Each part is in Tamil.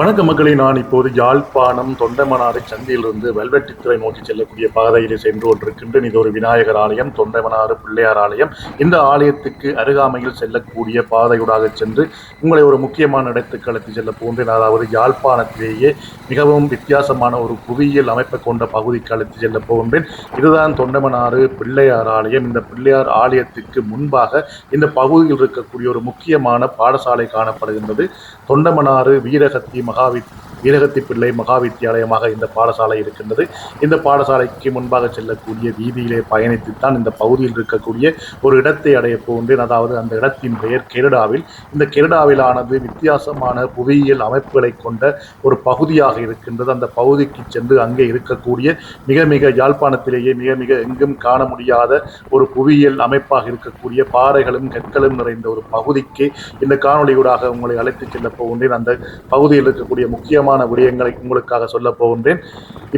வணக்க மக்களை நான் இப்போது யாழ்ப்பாணம் தொண்டைமனாறு சந்தியிலிருந்து வெல்வெட்டித்துறை நோக்கி செல்லக்கூடிய பாதையிலே சென்று கொண்டிருக்கின்றேன். இது ஒரு விநாயகர் ஆலயம் தொண்டைமனாறு பிள்ளையார் ஆலயம். இந்த ஆலயத்துக்கு அருகாமையில் செல்லக்கூடிய பாதையூடாக சென்று உங்களை ஒரு முக்கியமான இடத்துக்கு அழைத்து செல்ல போன்றேன் அதாவது யாழ்ப்பாணத்திலேயே மிகவும் வித்தியாசமான ஒரு புவியியல் அமைப்பை கொண்ட பகுதிக்கு அழைத்து செல்ல போகின்றேன். இதுதான் தொண்டைமனாறு பிள்ளையார் ஆலயம். இந்த பிள்ளையார் ஆலயத்துக்கு முன்பாக இந்த பகுதியில் இருக்கக்கூடிய ஒரு முக்கியமான பாடசாலை காணப்படுகின்றது. தொண்டமனாறு வீரகத்தி Mojave வீரகத்தி பிள்ளை மகா வித்தியாலயமாக இந்த பாடசாலை இருக்கின்றது. இந்த பாடசாலைக்கு முன்பாக செல்லக்கூடிய வீதியிலே பயணித்துத்தான் இந்த பகுதியில் இருக்கக்கூடிய ஒரு இடத்தை அடைய போன்றேன் அதாவது அந்த இடத்தின் பெயர் கெரடாவில். இந்த கெரடாவிலானது வித்தியாசமான புவியியல் அமைப்புகளை கொண்ட ஒரு பகுதியாக இருக்கின்றது. அந்த பகுதிக்கு சென்று அங்கே இருக்கக்கூடிய மிக மிக யாழ்ப்பாணத்திலேயே மிக மிக எங்கும் காண முடியாத ஒரு புவியியல் அமைப்பாக இருக்கக்கூடிய பாறைகளும் கற்களும் நிறைந்த ஒரு பகுதிக்கு இந்த காணொளியூடாக உங்களை அழைத்துச் செல்ல போகின்றேன். அந்த பகுதியில் இருக்கக்கூடிய முக்கியமான விடயங்களை உங்களுக்காக சொல்ல போகின்றேன்.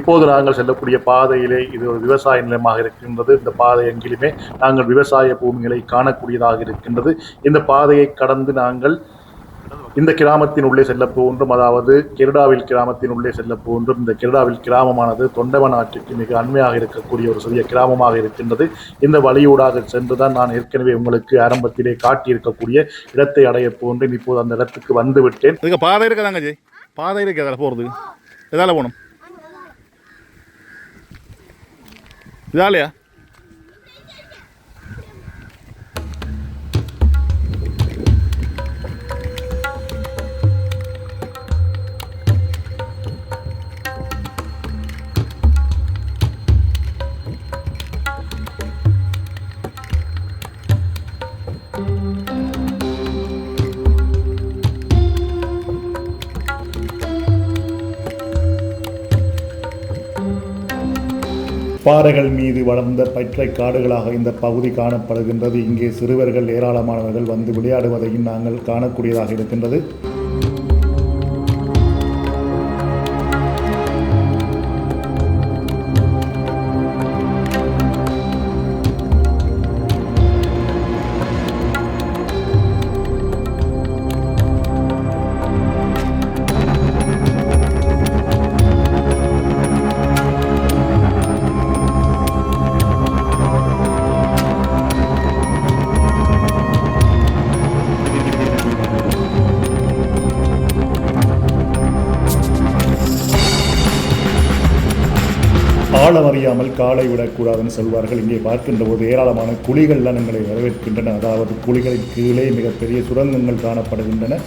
இப்போது நாங்கள் செல்லக்கூடிய பாதையிலே இது ஒரு விவசாய நிலமாக இருக்கின்றது. இந்த பாதை எங்கிலுமே நாங்கள் விவசாய பூமிகளை காணக்கூடியதாக இருக்கின்றது. இந்த பாதையை கடந்து நாங்கள் இந்த கிராமத்தின் உள்ளே செல்ல போகின்றோம். அதாவது கெருடாவில் கிராமத்தின் உள்ளே செல்ல போகின்றோம். இந்த கெருடாவில் கிராமமானது தொண்டவன் நாட்டுக்கு மிக அண்மையாக இருக்கக்கூடிய ஒரு சிறிய கிராமமாக இருக்கின்றது. இந்த வழியூடாக சென்றுதான் நான் ஏற்கனவே உங்களுக்கு ஆரம்பத்திலே காட்டியிருக்கக்கூடிய இடத்தை அடைய போகின்றேன். இப்போது அந்த இடத்துக்கு வந்து விட்டேன். பாதை இருக்குதாங்க பாதை இருக்கு அதில் போகிறது எதால போகணும்? இதாலையா? பாறைகள் மீது வளர்ந்த பற்றை காடுகளாக இந்த பகுதி காணப்படுகின்றது. இங்கே சிறுவர்கள் ஏராளமானவர்கள் வந்து விளையாடுவதையும் நாங்கள் காணக்கூடியதாக இருக்கின்றது. ஆழம் காலை விடக்கூடாதுன்னு சொல்வார்கள். இங்கே பார்க்கின்ற போது ஏராளமான குழிகள்லாம் எங்களை வரவேற்கின்றன. அதாவது குழிகளின் கீழே மிகப்பெரிய சுரங்கங்கள் காணப்படுகின்றன.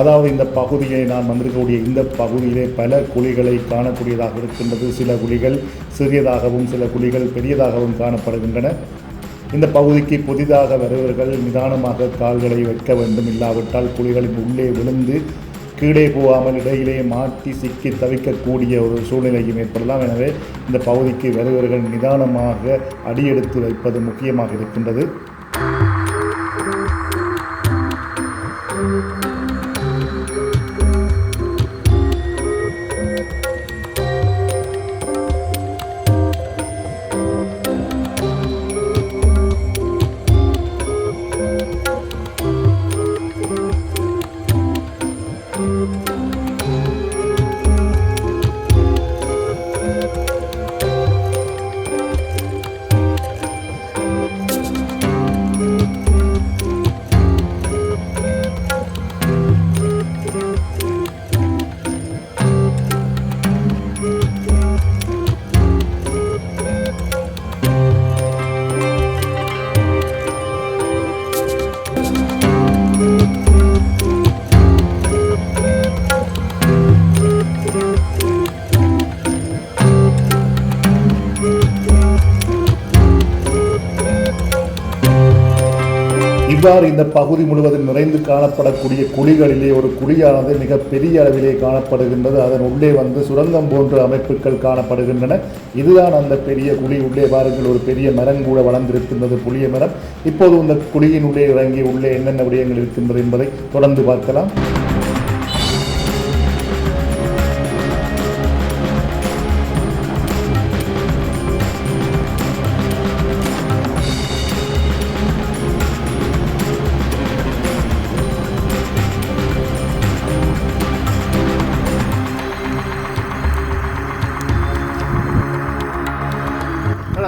அதாவது இந்த பகுதியை நான் வந்திருக்கக்கூடிய இந்த பகுதியிலே பல குழிகளை காணக்கூடியதாக இருக்கின்றது. சில குழிகள் சிறியதாகவும் சில குழிகள் பெரியதாகவும் காணப்படுகின்றன. இந்த பகுதிக்கு புதிதாக வருபவர்கள் நிதானமாக கால்களை வைக்க வேண்டும். இல்லாவிட்டால் குழிகளின் உள்ளே விழுந்து கீழே போகாமல் இடையிலே மாட்டி சிக்கி தவிக்கக்கூடிய ஒரு சூழ்நிலையும் ஏற்படலாம். எனவே இந்த பகுதிக்கு வருபவர்கள் நிதானமாக அடியெடுத்து வைப்பது முக்கியமாக இருக்கின்றது. இவ்வாறு இந்த பகுதி முழுவதும் நிறைந்து காணப்படக்கூடிய குழிகளிலே ஒரு குழியானது மிக பெரிய அளவிலே காணப்படுகின்றது. அதன் உள்ளே வந்து சுரங்கம் போன்ற அமைப்புகள் காணப்படுகின்றன. இதுதான் அந்த பெரிய குழி. உள்ளே பாருங்கள் ஒரு பெரிய மரம் கூட வளர்ந்திருக்கின்றது புளிய மரம். இப்போது இந்த குழியின் உள்ளே இறங்கி உள்ளே என்னென்ன விடயங்கள் இருக்கின்றது என்பதை தொடர்ந்து பார்க்கலாம்.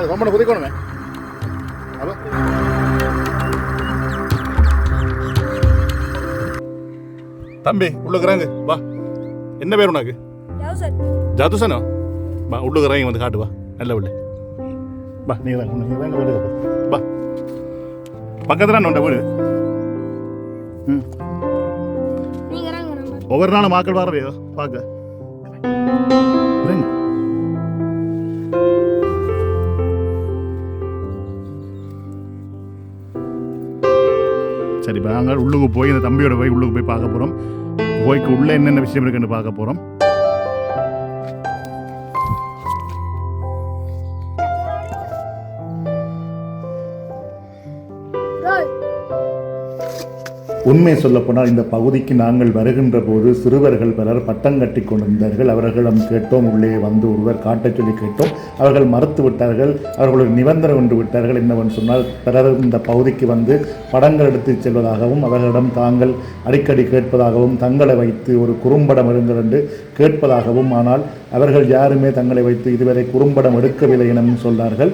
பொம்பளை குதிக்கணுமே அப்போ. தம்பி உள்ளுக்குறாங்க. வா. என்ன பேர் உனக்கு? ஜாதுசனோ. வா உள்ளுக்குறாங்க வந்து காட்டு வா. நல்ல உள்ள வா நீ தான் நீ தான் வீடு வா. பக்கத்தில் உண்ட வீடு? ம். ஒவ்வொரு நாளும் மக்கள் வர்றையோ பார்க்க. வாங்க உள்ளுக்கு போய் இந்த தம்பியோட போய் உள்ளுக்கு போய் பார்க்க போகிறோம் போய்க்கு உள்ள என்னென்ன விஷயம் இருக்குன்னு பார்க்க போகிறோம் உண்மை சொல்லப்போனால் இந்த பகுதிக்கு நாங்கள் வருகின்ற போது சிறுவர்கள் பலர் பட்டம் கட்டி கொண்டிருந்தார்கள். அவர்களிடம் கேட்டோம் உள்ளே வந்து ஒருவர் காட்டச் சொல்லி கேட்டோம். அவர்கள் மறுத்து விட்டார்கள். அவர்களுக்கு நிபந்தனை கொண்டு விட்டார்கள். என்னவென்று சொன்னால் பலர் இந்த பகுதிக்கு வந்து படங்கள் எடுத்துச் செல்வதாகவும் அவர்களிடம் தாங்கள் அடிக்கடி கேட்பதாகவும் தங்களை வைத்து ஒரு குறும்படம் எடுங்கள் என்று கேட்பதாகவும் ஆனால் அவர்கள் யாருமே தங்களை வைத்து இதுவரை குறும்படம் எடுக்கவில்லை எனவும் சொன்னார்கள்.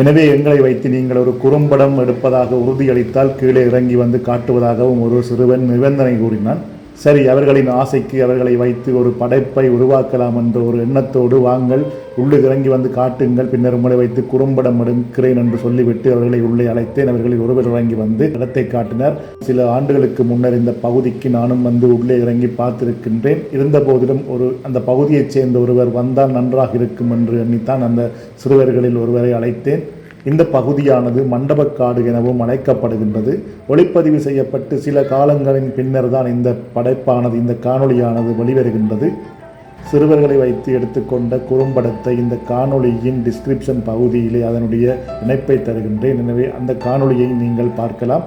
எனவே எங்களை வைத்து நீங்கள் ஒரு குறும்படம் எடுப்பதாக உறுதியளித்தால் கீழே இறங்கி வந்து காட்டுவதாகவும் ஒரு சிறுவன் நிபந்தனை கூறினான். சரி அவர்களின் ஆசைக்கு அவர்களை வைத்து ஒரு படைப்பை உருவாக்கலாம் என்ற ஒரு எண்ணத்தோடு வாங்கள். உள்ளே இறங்கி வந்து காட்டுங்கள். பின்னர் உங்களை வைத்து குறும்படம் எடுக்கிறேன் என்று சொல்லிவிட்டு அவர்களை உள்ளே அழைத்தேன். அவர்களில் ஒருவர் இறங்கி வந்து இடத்தை காட்டினர். சில ஆண்டுகளுக்கு முன்னர் இந்த பகுதிக்கு நானும் வந்து உள்ளே இறங்கி பார்த்திருக்கின்றேன். இருந்த போதிலும் ஒரு அந்த பகுதியைச் சேர்ந்த ஒருவர் வந்தால் நன்றாக இருக்கும் என்று எண்ணித்தான் அந்த சிறுவர்களில் ஒருவரை அழைத்தேன். இந்த பகுதியானது மண்டபக்காடு எனவும் அழைக்கப்படுகின்றது. ஒளிப்பதிவு செய்யப்பட்டு சில காலங்களின் பின்னர் தான் இந்த படைப்பானது இந்த காணொளியானது வெளிவருகின்றது. சிறுவர்களை வைத்து எடுத்துக்கொண்ட குறும்படத்தை இந்த காணொளியின் டிஸ்கிரிப்ஷன் பகுதியிலே அதனுடைய இணைப்பை தருகின்றேன். எனவே அந்த காணொளியை நீங்கள் பார்க்கலாம்.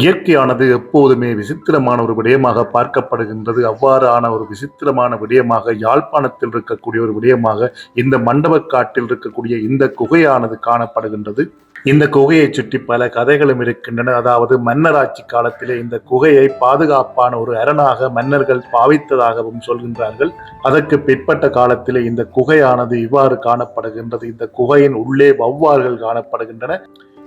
இயற்கையானது எப்போதுமே விசித்திரமான ஒரு விடயமாக பார்க்கப்படுகின்றது. அவ்வாறான ஒரு விசித்திரமான விடயமாக யாழ்ப்பாணத்தில் இருக்கக்கூடிய ஒரு விடயமாக இந்த மண்டபக்காட்டில் இருக்கக்கூடிய இந்த குகையானது காணப்படுகின்றது. இந்த குகையை சுற்றி பல கதைகளும் இருக்கின்றன. அதாவது மன்னராட்சி காலத்திலே இந்த குகையை பாதுகாப்பான ஒரு அரணாக மன்னர்கள் பாவித்ததாகவும் சொல்கின்றார்கள். அதற்கு பிற்பட்ட காலத்திலே இந்த குகையானது இவ்வாறு காணப்படுகின்றது. இந்த குகையின் உள்ளே வௌவால்கள் காணப்படுகின்றன.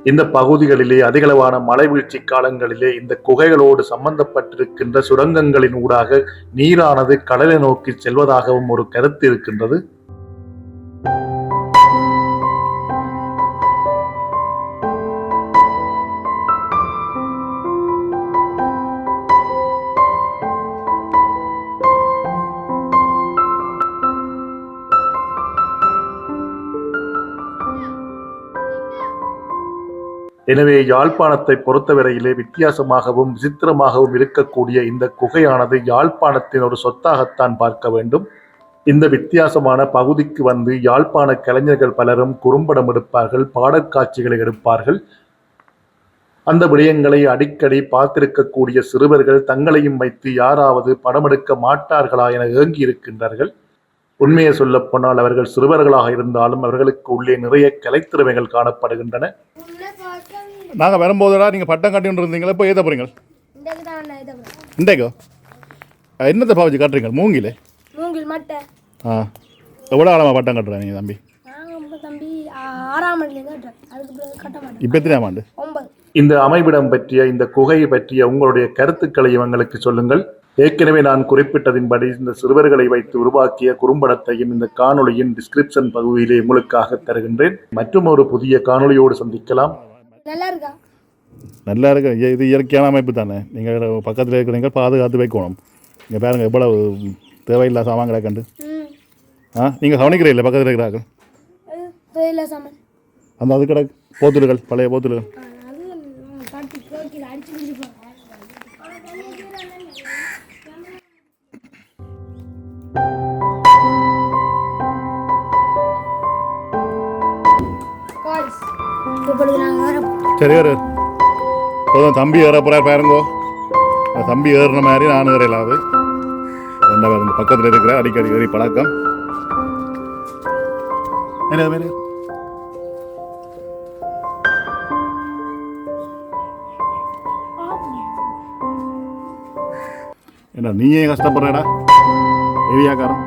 இந்த பகுதிகளிலே அதிகளவான மழைவீழ்ச்சி காலங்களிலே இந்த குகைகளோடு சம்பந்தப்பட்டிருக்கின்ற சுரங்கங்களின் ஊடாக நீரானது கடலை நோக்கி செல்வதாகவும் ஒரு கருத்து இருக்கின்றது. எனவே யாழ்ப்பாணத்தை பொறுத்தவரையிலே வித்தியாசமாகவும் விசித்திரமாகவும் இருக்கக்கூடிய இந்த குகையானது யாழ்ப்பாணத்தின் ஒரு சொத்தாகத்தான் பார்க்க வேண்டும். இந்த வித்தியாசமான பகுதிக்கு வந்து யாழ்ப்பாண கலைஞர்கள் பலரும் குறும்படம் எடுப்பார்கள் பாடற்காட்சிகளை எடுப்பார்கள். அந்த விடயங்களை அடிக்கடி பார்த்திருக்கக்கூடிய சிறுவர்கள் தங்களையும் வைத்து யாராவது படமெடுக்க மாட்டார்களா என ஏங்கி இருக்கின்றார்கள். உண்மையை சொல்லப் போனால் அவர்கள் சிறுவர்களாக இருந்தாலும் அவர்களுக்கு உள்ளே நிறைய கலைத்திறமைகள் காணப்படுகின்றன. நாங்கள் வரும்போதடா நீங்கள் பட்டம் கட்டின்னு இருந்தீங்களா இப்போ ஏற்ற போகிறீங்க இன்றைக்கு என்னத்தை பாவச்சு கட்டுறீங்க? மூங்கிலே? மூங்கில் மட்டை. ஆ. எவ்வளோ ஆழமாக பட்டம் கட்டுறாங்க தம்பி? நாங்கள் தம்பி ஆறாம் இப்போ ஆண்டு? ஒன்பது. இந்த அமைவிடம் பற்றிய இந்த குகை பற்றிய உங்களுடைய கருத்துக்களை எங்களுக்கு சொல்லுங்கள். ஏற்கனவே நான் குறிப்பிட்டதின்படி இந்த சிறுவர்களை வைத்து உருவாக்கிய குறும்படத்தையும் இந்த காணொளியின் டிஸ்கிரிப்ஷன் பகுதியிலே உங்களுக்காக தருகின்றேன். மற்றும் ஒரு புதிய காணொளியோடு சந்திக்கலாம். நல்லா இருக்கா நல்லா இருக்கு இது இயற்கையான அமைப்பு தானே. நீங்கள் பக்கத்தில் இருக்கிறீங்க பாதுகாத்து வைக்கணும். இங்கே பாருங்கள் எவ்வளவு தேவையில்லா சாமான் கண்டு ஆ நீங்கள் கவனிக்கிறீங்களா பக்கத்தில் இருக்கிறார்கள்? அந்த அது கிடக்கு போத்துலுகள் பழைய போத்துலுகள் இப்பொழுது நாங்கள் சரி ஏறு இப்போதான் தம்பி ஏற போகிறார் பாருங்கோ தம்பி ஏறுன மாதிரி நான் ஏறலாது ரெண்டா இந்த பக்கத்தில் இருக்கிற அடிக்கடி ஏறி பழக்கம் மேலே என்ன நீயே கஷ்டப்படுறடா ஏரியாக்காரன்